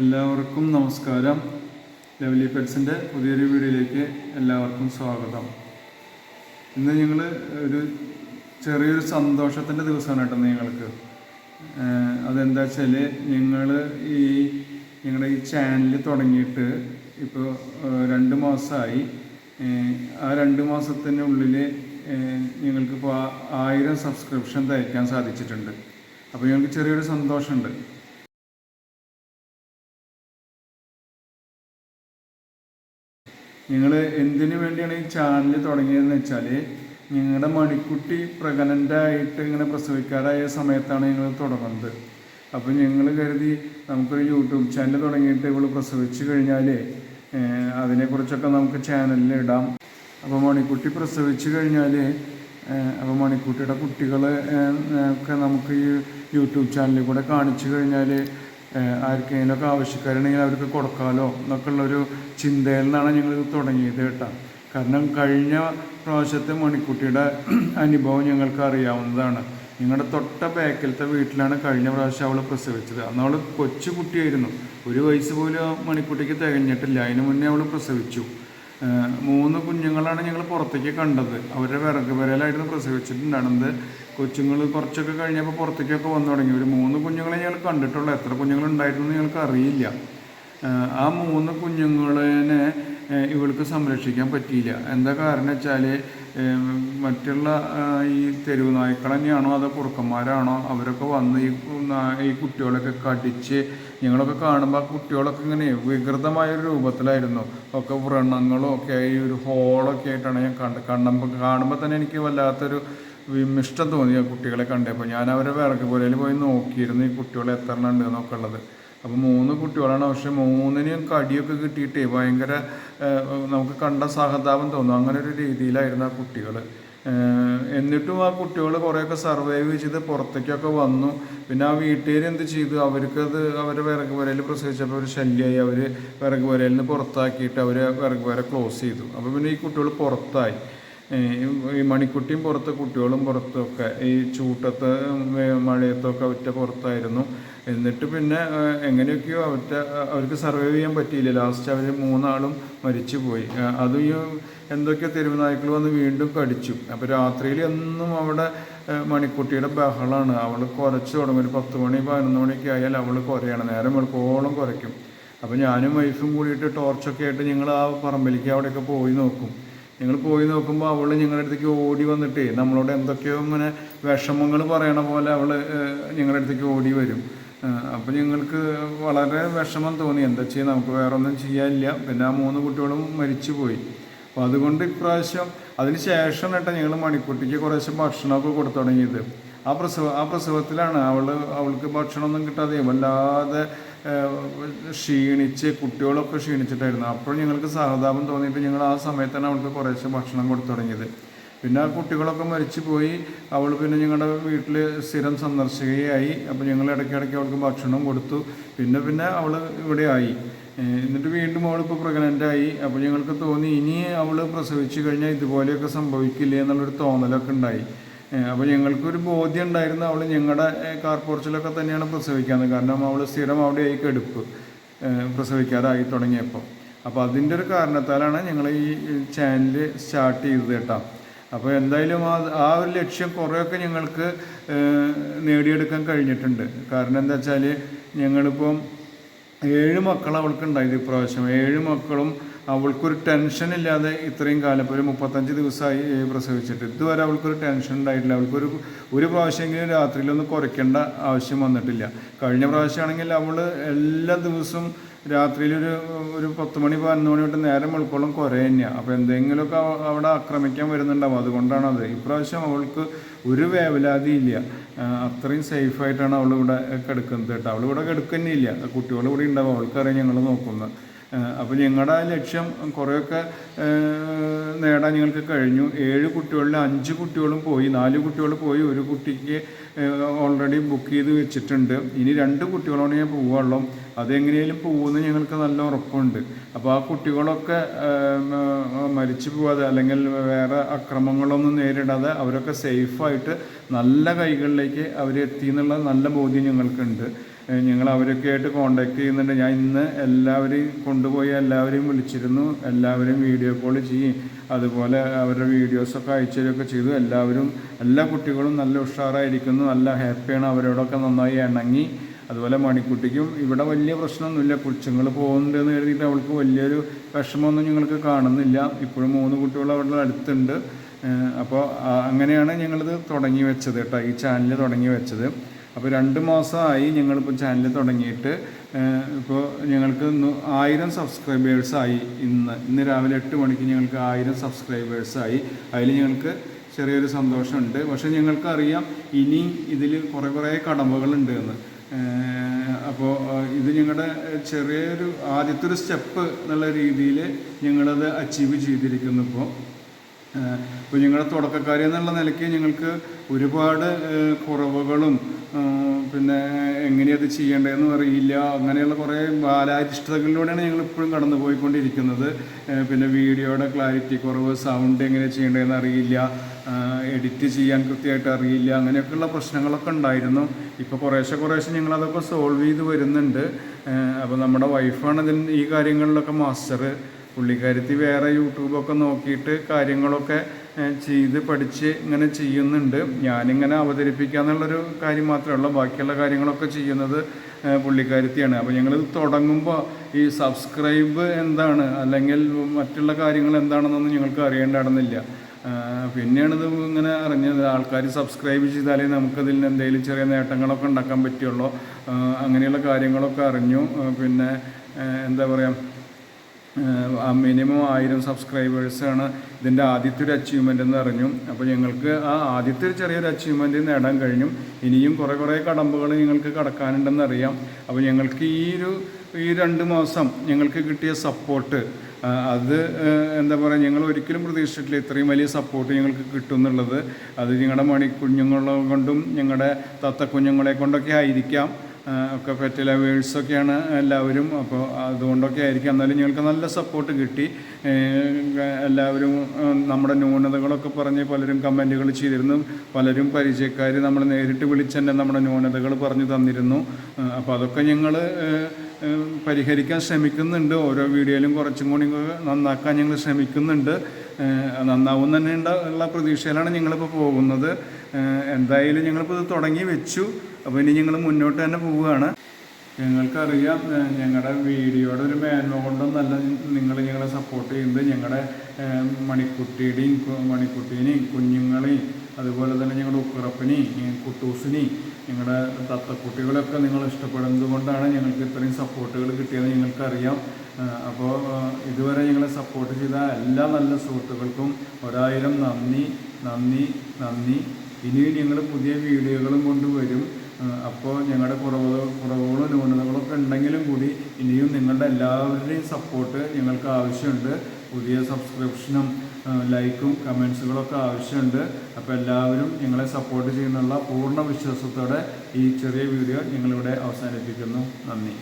എല്ലാവർക്കും നമസ്കാരം. ലവ്ലി പെറ്റ്സിന്റെ പുതിയൊരു വീഡിയോയിലേക്ക് എല്ലാവർക്കും സ്വാഗതം. ഇന്ന് ഞങ്ങൾ ഒരു ചെറിയൊരു സന്തോഷത്തിന്റെ ദിവസമാണ് കേട്ടോ നിങ്ങൾക്ക് അതെന്താ വെച്ചാൽ ഞങ്ങൾ ഈ ഞങ്ങളുടെ ഈ ചാനൽ തുടങ്ങിയിട്ട് ഇപ്പോൾ രണ്ട് മാസമായി ആ രണ്ട് മാസത്തിനുള്ളിൽ ഞങ്ങൾക്കിപ്പോൾ ആയിരം സബ്സ്ക്രിപ്ഷൻ തയ്ക്കാൻ സാധിച്ചിട്ടുണ്ട്. അപ്പോൾ ഞങ്ങൾക്ക് ചെറിയൊരു സന്തോഷമുണ്ട്. നിങ്ങൾ എന്തിനു വേണ്ടിയാണ് ഈ ചാനൽ തുടങ്ങിയതെന്ന് വെച്ചാൽ നിങ്ങളുടെ മണിക്കുട്ടി പ്രഗ്നന്റ് ആയിട്ട് ഇങ്ങനെ പ്രസവിക്കാറായ സമയത്താണ് ഞങ്ങൾ തുടങ്ങുന്നത്. അപ്പോൾ ഞങ്ങൾ കരുതി നമുക്കൊരു യൂട്യൂബ് ചാനൽ തുടങ്ങിയിട്ട് ഇവൾ പ്രസവിച്ചു കഴിഞ്ഞാൽ അതിനെക്കുറിച്ചൊക്കെ നമുക്ക് ചാനലിൽ ഇടാം. അപ്പോൾ മണിക്കുട്ടി പ്രസവിച്ചു കഴിഞ്ഞാൽ അപ്പോൾ മണിക്കുട്ടിയുടെ കുട്ടികളെ ഒക്കെ നമുക്ക് ഈ യൂട്യൂബ് ചാനലിൽ കൂടെ കാണിച്ചു കഴിഞ്ഞാൽ ആർക്കെങ്കിലുമൊക്കെ ആവശ്യക്കാരുണ്ടെങ്കിൽ അവർക്ക് കൊടുക്കാമല്ലോ എന്നൊക്കെ ഉള്ളൊരു ചിന്തയിൽ നിന്നാണ് ഞങ്ങൾ ഇത് തുടങ്ങിയത് കേട്ടോ. കാരണം കഴിഞ്ഞ പ്രാവശ്യത്തെ മണിക്കുട്ടിയുടെ അനുഭവം ഞങ്ങൾക്ക് അറിയാവുന്നതാണ്. ഞങ്ങളുടെ തൊട്ട ബാക്കിലത്തെ വീട്ടിലാണ് കഴിഞ്ഞ പ്രാവശ്യം അവൾ പ്രസവിച്ചത്. അന്ന് അവൾ കൊച്ചു കുട്ടിയായിരുന്നു. ഒരു വയസ്സ് പോലും മണിക്കുട്ടിക്ക് തികഞ്ഞിട്ടില്ല. അതിന് മുന്നേ അവൾ പ്രസവിച്ചു. മൂന്ന് കുഞ്ഞുങ്ങളാണ് ഞങ്ങൾ പുറത്തേക്ക് കണ്ടത്. അവരുടെ വിറക് വരലായിരുന്നു പ്രസവിച്ചിട്ടുണ്ടായിരുന്നത്. കൊച്ചുങ്ങൾ കുറച്ചൊക്കെ കഴിഞ്ഞപ്പോൾ പുറത്തേക്കൊക്കെ വന്നു തുടങ്ങി. ഒരു മൂന്ന് കുഞ്ഞുങ്ങളെ ഞങ്ങൾ കണ്ടിട്ടുള്ളൂ. എത്ര കുഞ്ഞുങ്ങളുണ്ടായിരുന്നു എന്ന് ഞങ്ങൾക്ക് അറിയില്ല. ആ മൂന്ന് കുഞ്ഞുങ്ങളെ ഇവൾക്ക് സംരക്ഷിക്കാൻ പറ്റിയില്ല. എന്താ കാരണം വെച്ചാൽ മറ്റുള്ള ഈ തെരുവ് നായ്ക്കൾ തന്നെയാണോ അതോ കുറുക്കന്മാരാണോ? അവരൊക്കെ വന്ന് ഈ ഈ കുട്ടികളൊക്കെ കടിച്ച് ഞങ്ങളൊക്കെ കാണുമ്പോൾ ആ കുട്ടികളൊക്കെ ഇങ്ങനെ വികൃതമായ ഒരു രൂപത്തിലായിരുന്നു. ഒക്കെ വ്രണങ്ങളും ഒക്കെ ഈ ഒരു ഹോളൊക്കെ ആയിട്ടാണ് ഞാൻ കണ്ട് കണ്ടപ്പോൾ കാണുമ്പോൾ തന്നെ എനിക്ക് വല്ലാത്തൊരു വിമിഷ്ടം തോന്നി ആ കുട്ടികളെ കണ്ടപ്പോൾ ഞാൻ അവരെ വിറക് പോലെ പോയി നോക്കിയിരുന്നു ഈ കുട്ടികളെ എത്ര ഉണ്ട് എന്നൊക്കെ ഉള്ളത്. അപ്പോൾ മൂന്ന് കുട്ടികളാണ്. പക്ഷെ മൂന്നിനും കടിയൊക്കെ കിട്ടിയിട്ടേ ഭയങ്കര നമുക്ക് കണ്ട സഹതാപം തോന്നും. അങ്ങനെ ഒരു രീതിയിലായിരുന്നു ആ കുട്ടികൾ എന്നിട്ടും ആ കുട്ടികൾ കുറേയൊക്കെ സർവൈവ് ചെയ്ത് പുറത്തേക്കൊക്കെ വന്നു. പിന്നെ ആ വീട്ടുകാർ എന്ത് ചെയ്തു? അവർക്കത് അവരെ വിറക് വരയിൽ പ്രസവിച്ചപ്പോൾ ഒരു ശല്യമായി അവർ വിറക് വരയിൽ നിന്ന് പുറത്താക്കിയിട്ട് അവർ വിറക് വര ക്ലോസ് ചെയ്തു. അപ്പോൾ പിന്നെ ഈ കുട്ടികൾ പുറത്തായി. ഈ മണിക്കുട്ടിയും പുറത്ത് കുട്ടികളും പുറത്തൊക്കെ ഈ ചൂട്ടത്ത് മഴയത്തൊക്കെ അവറ്റ പുറത്തായിരുന്നു. എന്നിട്ട് പിന്നെ എങ്ങനെയൊക്കെയോ അവറ്റ അവർക്ക് സർവൈവ് ചെയ്യാൻ പറ്റിയില്ല. ലാസ്റ്റ് അവർ മൂന്നാളും മരിച്ചു പോയി. അത് ഈ എന്തൊക്കെയോ തെരുവുനായ്ക്കൾ വന്ന് വീണ്ടും കടിച്ചു. അപ്പോൾ രാത്രിയിൽ എന്നും അവിടെ മണിക്കുട്ടിയുടെ ബഹളമാണ് അവൾ കുറച്ച് തുടങ്ങും. ഒരു പത്ത് മണി പതിനൊന്ന് മണിയൊക്കെ ആയാൽ അവൾ കുറയാണ്. നേരം വെളുപ്പോളം കുറയ്ക്കും. അപ്പോൾ ഞാനും വൈഫും കൂടിയിട്ട് ടോർച്ചൊക്കെ ആയിട്ട് ഞങ്ങൾ ആ പറമ്പിലേക്ക് അവിടെയൊക്കെ പോയി നോക്കും. ഞങ്ങൾ പോയി നോക്കുമ്പോൾ അവൾ ഞങ്ങളുടെ അടുത്തേക്ക് ഓടി വന്നിട്ട് നമ്മളോട് എന്തൊക്കെയോ ഇങ്ങനെ വിഷമങ്ങൾ പറയണ പോലെ അവൾ ഞങ്ങളുടെ അടുത്തേക്ക് ഓടി വരും. അപ്പോൾ ഞങ്ങൾക്ക് വളരെ വിഷമം തോന്നി. എന്താ ചെയ്യുക നമുക്ക് വേറെ ഒന്നും ചെയ്യാനില്ല. പിന്നെ ആ മൂന്ന് കുട്ടികളും മരിച്ചു പോയി അപ്പോൾ അതുകൊണ്ട് ഇപ്രാവശ്യം അതിന് ശേഷം കേട്ടോ ഞങ്ങൾ മണിക്കുട്ടിക്ക് കുറേശ്ശെ ഭക്ഷണമൊക്കെ കൊടുത്തു തുടങ്ങിയത്. ആ പ്രസവ ആ പ്രസവത്തിലാണ് അവൾ അവൾക്ക് ഭക്ഷണമൊന്നും കിട്ടാതെ വല്ലാതെ ക്ഷീണിച്ച് കുട്ടികളൊക്കെ ക്ഷീണിച്ചിട്ടായിരുന്നു. അപ്പോൾ ഞങ്ങൾക്ക് സഹതാപം തോന്നിയിട്ട് ഞങ്ങൾ ആ സമയത്താണ് അവൾക്ക് കുറേശ്ശെ ഭക്ഷണം കൊടുത്തു തുടങ്ങിയത്. പിന്നെ ആ കുട്ടികളൊക്കെ മരിച്ചു പോയി അവൾ പിന്നെ ഞങ്ങളുടെ വീട്ടിൽ സ്ഥിരം സന്ദർശകയായി. അപ്പോൾ ഞങ്ങൾ ഇടയ്ക്കിടയ്ക്ക് അവൾക്ക് ഭക്ഷണം കൊടുത്തു. പിന്നെ പിന്നെ അവൾ ഇവിടെ ആയി എന്നിട്ട് വീണ്ടും അവൾ ഇപ്പോൾ പ്രഗ്നന്റ് ആയി അപ്പോൾ ഞങ്ങൾക്ക് തോന്നി ഇനി അവൾ പ്രസവിച്ചു കഴിഞ്ഞാൽ ഇതുപോലെയൊക്കെ സംഭവിക്കില്ലേ എന്നുള്ളൊരു തോന്നലൊക്കെ ഉണ്ടായി. അപ്പോൾ ഞങ്ങൾക്കൊരു ബോധ്യം ഉണ്ടായിരുന്നു അവൾ ഞങ്ങളുടെ കാർ പോർച്ചിലൊക്കെ തന്നെയാണ് പ്രസവിക്കുന്നത് കാരണം അവൾ സ്ഥിരം അവിടെ ആയി കെടുപ്പ് പ്രസവിക്കാറായി തുടങ്ങിയപ്പോൾ അപ്പോൾ അതിന്റെ ഒരു കാരണത്താലാണ് ഞങ്ങൾ ഈ ചാനൽ സ്റ്റാർട്ട് ചെയ്തത് കേട്ടോ. അപ്പോൾ എന്തായാലും ആ ആ ഒരു ലക്ഷ്യം കുറേയൊക്കെ ഞങ്ങൾക്ക് നേടിയെടുക്കാൻ കഴിഞ്ഞിട്ടുണ്ട്. കാരണം എന്താ വെച്ചാൽ ഞങ്ങളിപ്പം ഏഴ് മക്കൾ അവൾക്ക് ഉണ്ടായത് ഇപ്രാവശ്യം. ഏഴ് മക്കളും അവൾക്കൊരു ടെൻഷൻ ഇല്ലാതെ ഇത്രയും കാലം ഒരു മുപ്പത്തഞ്ച് ദിവസമായി പ്രസവിച്ചിട്ട്. ഇതുവരെ അവൾക്കൊരു ടെൻഷൻ ഉണ്ടായിട്ടില്ല. അവൾക്കൊരു ഒരു പ്രാവശ്യമെങ്കിലും രാത്രിയിലൊന്നും കുറയ്ക്കേണ്ട ആവശ്യം വന്നിട്ടില്ല. കഴിഞ്ഞ പ്രാവശ്യമാണെങ്കിൽ അവൾ എല്ലാ ദിവസവും രാത്രിയിൽ ഒരു ഒരു പത്ത് മണി പതിനൊന്ന് മണി തൊട്ട് നേരം വെളുക്കോളം കുറേ തന്നെയാണ് അപ്പോൾ എന്തെങ്കിലുമൊക്കെ അവ- അവിടെ ആക്രമിക്കാൻ വരുന്നുണ്ടാവും. അതുകൊണ്ടാണത് ഇപ്രാവശ്യം അവൾക്ക് ഒരു വേവലാതി ഇല്ല. ആ, അത്രയും സേഫായിട്ടാണ് അവൾ ഇവിടെ കിടക്കുന്നത് കേട്ടോ. അവൾ ഇവിടെ കിടക്കുന്നില്ല. കുട്ടികൾ ഇവിടെ ഉണ്ടാവും. അവൾക്കറിയാം ഞങ്ങൾ നോക്കുന്നത്. അപ്പോൾ ഞങ്ങളുടെ ലക്ഷ്യം കുറേയൊക്കെ നേടാൻ ഞങ്ങൾക്ക് കഴിഞ്ഞു. ഏഴ് കുട്ടികളിൽ അഞ്ച് കുട്ടികളും പോയി നാല് കുട്ടികൾ പോയി ഒരു കുട്ടിക്ക് ഓൾറെഡി ബുക്ക് ചെയ്ത് വെച്ചിട്ടുണ്ട്. ഇനി രണ്ട് കുട്ടികളോട് ഞാൻ പോവുള്ളൂ. അതെങ്ങനെയും പോകുമെന്ന് ഞങ്ങൾക്ക് നല്ല ഉറപ്പുണ്ട്. അപ്പോൾ ആ കുട്ടികളൊക്കെ മരിച്ചു പോവാതെ അല്ലെങ്കിൽ വേറെ അക്രമങ്ങളൊന്നും നേരിടാതെ അവരൊക്കെ സേഫായിട്ട് നല്ല കൈകളിലേക്ക് അവർ എത്തി എന്നുള്ള നല്ല ബോധ്യം ഞങ്ങൾക്കുണ്ട്. ഞങ്ങൾ അവരൊക്കെ ആയിട്ട് കോണ്ടാക്ട് ചെയ്യുന്നുണ്ട്. ഞാൻ ഇന്ന് എല്ലാവരെയും കൊണ്ടുപോയി എല്ലാവരെയും വിളിച്ചിരുന്നു. എല്ലാവരെയും വീഡിയോ കോൾ ചെയ്യും. അതുപോലെ അവരുടെ വീഡിയോസൊക്കെ അയച്ചു തരികയൊക്കെ ചെയ്തു. എല്ലാവരും എല്ലാ കുട്ടികളും നല്ല ഉഷാറായിരിക്കുന്നു. നല്ല ഹാപ്പിയാണ്. അവരോടൊക്കെ നന്നായി ഇണങ്ങി. അതുപോലെ മണിക്കുട്ടിക്കും ഇവിടെ വലിയ പ്രശ്നമൊന്നുമില്ല. കൊച്ചുങ്ങൾ പോകുന്നുണ്ടെന്ന് കരുതിയിട്ട് അവൾക്ക് വലിയൊരു വിഷമമൊന്നും ഞങ്ങൾക്ക് കാണുന്നില്ല. ഇപ്പോഴും മൂന്ന് കുട്ടികൾ അവരുടെ അടുത്തുണ്ട്. അപ്പോൾ അങ്ങനെയാണ് ഞങ്ങളിത് തുടങ്ങി വെച്ചത് കേട്ടോ. ഈ ചാനൽ തുടങ്ങി വെച്ചത്. അപ്പോൾ രണ്ട് മാസമായി ഞങ്ങളിപ്പോൾ ചാനൽ തുടങ്ങിയിട്ട് ഇപ്പോൾ ഞങ്ങൾക്ക് ആയിരം സബ്സ്ക്രൈബേഴ്സായി ഇന്ന്. ഇന്ന് രാവിലെ എട്ട് മണിക്ക് ഞങ്ങൾക്ക് ആയിരം സബ്സ്ക്രൈബേഴ്സായി അതിൽ ഞങ്ങൾക്ക് ചെറിയൊരു സന്തോഷമുണ്ട്. പക്ഷേ ഞങ്ങൾക്കറിയാം ഇനി ഇതിൽ കുറേ കുറേ കടമ്പകളുണ്ട് എന്ന്. അപ്പോൾ ഇത് ഞങ്ങളുടെ ചെറിയൊരു ആദ്യത്തെ ഒരു സ്റ്റെപ്പ് എന്നുള്ള രീതിയിൽ ഞങ്ങളത് അച്ചീവ് ചെയ്തിരിക്കുന്നു ഇപ്പോൾ ഇപ്പോൾ ഞങ്ങളുടെ തുടക്കക്കാർ എന്നുള്ള നിലയ്ക്ക് ഞങ്ങൾക്ക് ഒരുപാട് കുറവുകളും പിന്നെ എങ്ങനെയത് ചെയ്യേണ്ടതെന്ന് അറിയില്ല. അങ്ങനെയുള്ള കുറേ ബാലാരിഷ്ടതകളിലൂടെയാണ് ഞങ്ങൾ ഇപ്പോഴും കടന്നു പോയിക്കൊണ്ടിരിക്കുന്നത് പിന്നെ വീഡിയോയുടെ ക്ലാരിറ്റി കുറവ് സൗണ്ട് എങ്ങനെ ചെയ്യേണ്ടതെന്ന് അറിയില്ല. എഡിറ്റ് ചെയ്യാൻ കൃത്യമായിട്ട് അറിയില്ല. അങ്ങനെയൊക്കെയുള്ള പ്രശ്നങ്ങളൊക്കെ ഉണ്ടായിരുന്നു. ഇപ്പോൾ കുറേശ്ശെ കുറേശ്ശെ ഞങ്ങളതൊക്കെ സോൾവ് ചെയ്ത് വരുന്നുണ്ട്. അപ്പോൾ നമ്മുടെ വൈഫാണ് ഇതിന് ഈ കാര്യങ്ങളിലൊക്കെ മാസ്റ്റർ പുള്ളിക്കാരത്തി വേറെ യൂട്യൂബൊക്കെ നോക്കിയിട്ട് കാര്യങ്ങളൊക്കെ ചെയ്ത് പഠിച്ച് ഇങ്ങനെ ചെയ്യുന്നുണ്ട്. ഞാനിങ്ങനെ അവതരിപ്പിക്കുക എന്നുള്ളൊരു കാര്യം മാത്രമേ ഉള്ളൂ. ബാക്കിയുള്ള കാര്യങ്ങളൊക്കെ ചെയ്യുന്നത് പുള്ളിക്കാരിത്തിയാണ്. അപ്പോൾ ഞങ്ങൾ തുടങ്ങുമ്പോൾ ഈ സബ്സ്ക്രൈബ് എന്താണ്? അല്ലെങ്കിൽ മറ്റുള്ള കാര്യങ്ങൾ എന്താണെന്നൊന്നും ഞങ്ങൾക്ക് അറിയേണ്ടതാണെന്നില്ല. പിന്നെയാണ് ഇത് ഇങ്ങനെ അറിഞ്ഞത് ആൾക്കാർ സബ്സ്ക്രൈബ് ചെയ്താലേ നമുക്കതിൽ എന്തെങ്കിലും ചെറിയ നേട്ടങ്ങളൊക്കെ ഉണ്ടാക്കാൻ പറ്റുള്ളൂ. അങ്ങനെയുള്ള കാര്യങ്ങളൊക്കെ അറിഞ്ഞു. പിന്നെ എന്താ പറയുക മിനിമം ആയിരം സബ്സ്ക്രൈബേഴ്സാണ് ഇതിന്റെ ആദ്യത്തെ ഒരു അച്ചീവ്മെന്റ് എന്ന് പറഞ്ഞു അപ്പോൾ ഞങ്ങൾക്ക് ആ ആദ്യത്തെ ഒരു ചെറിയൊരു അച്ചീവ്മെന്റ് നേടാൻ കഴിഞ്ഞു. ഇനിയും കുറേ കുറേ കടമ്പകൾ ഞങ്ങൾക്ക് കടക്കാനുണ്ടെന്ന് അറിയാം. അപ്പോൾ ഞങ്ങൾക്ക് ഈ ഒരു ഈ രണ്ട് മാസം ഞങ്ങൾക്ക് കിട്ടിയ സപ്പോർട്ട് അത് എന്താ പറയുക ഞങ്ങൾ ഒരിക്കലും പ്രതീക്ഷിച്ചിട്ടില്ല ഇത്രയും വലിയ സപ്പോർട്ട് ഞങ്ങൾക്ക് കിട്ടും എന്നുള്ളത്. അത് ഞങ്ങളുടെ മണിക്കുഞ്ഞുങ്ങളെ കൊണ്ടും ഞങ്ങളുടെ തത്തക്കുഞ്ഞുങ്ങളെ കൊണ്ടൊക്കെ ആയിരിക്കാം. ഒക്കെ പറ്റിയ ലവേഴ്സൊക്കെയാണ് എല്ലാവരും. അപ്പോൾ അതുകൊണ്ടൊക്കെ ആയിരിക്കും. എന്നാലും ഞങ്ങൾക്ക് നല്ല സപ്പോർട്ട് കിട്ടി. എല്ലാവരും നമ്മുടെ ന്യൂനതകളൊക്കെ പറഞ്ഞ് പലരും കമന്റുകൾ ചെയ്തിരുന്നു. പലരും പരിചയക്കാർ നമ്മൾ നേരിട്ട് വിളിച്ച് തന്നെ നമ്മുടെ ന്യൂനതകൾ പറഞ്ഞു തന്നിരുന്നു. അപ്പോൾ അതൊക്കെ ഞങ്ങൾ പരിഹരിക്കാൻ ശ്രമിക്കുന്നുണ്ട്. ഓരോ വീഡിയോയിലും കുറച്ചും കൂടി നന്നാക്കാൻ ഞങ്ങൾ ശ്രമിക്കുന്നുണ്ട്. നന്നാവും തന്നെ ഉള്ള പ്രതീക്ഷയിലാണ് ഞങ്ങളിപ്പോൾ പോകുന്നത്. എന്തായാലും ഞങ്ങളിപ്പോൾ ഇത് തുടങ്ങി വെച്ചു. അപ്പോൾ ഇനി ഞങ്ങൾ മുന്നോട്ട് തന്നെ പോവുകയാണ്. ഞങ്ങൾക്കറിയാം ഞങ്ങളുടെ വീഡിയോയുടെ ഒരു മേന്മ നല്ല നിങ്ങൾ ഞങ്ങളെ സപ്പോർട്ട് ചെയ്യുന്നത്. ഞങ്ങളുടെ മണിക്കുട്ടിയുടെയും മണിക്കുട്ടീനെയും കുഞ്ഞുങ്ങളെയും അതുപോലെ തന്നെ ഞങ്ങളുടെ ഉപ്പിറപ്പിനെയും ഈ കുട്ടൂസിനെയും ഞങ്ങളുടെ തത്തക്കുട്ടികളൊക്കെ നിങ്ങൾ ഇഷ്ടപ്പെടുന്നത് കൊണ്ടാണ് ഞങ്ങൾക്ക് ഇത്രയും സപ്പോർട്ടുകൾ കിട്ടിയത് ഞങ്ങൾക്കറിയാം. അപ്പോൾ ഇതുവരെ ഞങ്ങളെ സപ്പോർട്ട് ചെയ്ത എല്ലാ നല്ല സുഹൃത്തുക്കൾക്കും ഒരായിരം നന്ദി നന്ദി നന്ദി. ഇനിയും ഞങ്ങൾ പുതിയ വീഡിയോകളും കൊണ്ടുവരും. അപ്പോൾ ഞങ്ങളുടെ കുറവ് കുറവുകളും ന്യൂനതകളൊക്കെ ഉണ്ടെങ്കിലും കൂടി ഇനിയും നിങ്ങളുടെ എല്ലാവരുടെയും സപ്പോർട്ട് ഞങ്ങൾക്ക് ആവശ്യമുണ്ട്. പുതിയ സബ്സ്ക്രിപ്ഷനും ലൈക്കും കമൻസുകളൊക്കെ ആവശ്യമുണ്ട്. അപ്പോൾ എല്ലാവരും ഞങ്ങളെ സപ്പോർട്ട് ചെയ്യുന്നുള്ള പൂർണ വിശ്വാസത്തോടെ ഈ ചെറിയ വീഡിയോ ഞങ്ങളിവിടെ അവസാനിപ്പിക്കുന്നു. നന്ദി.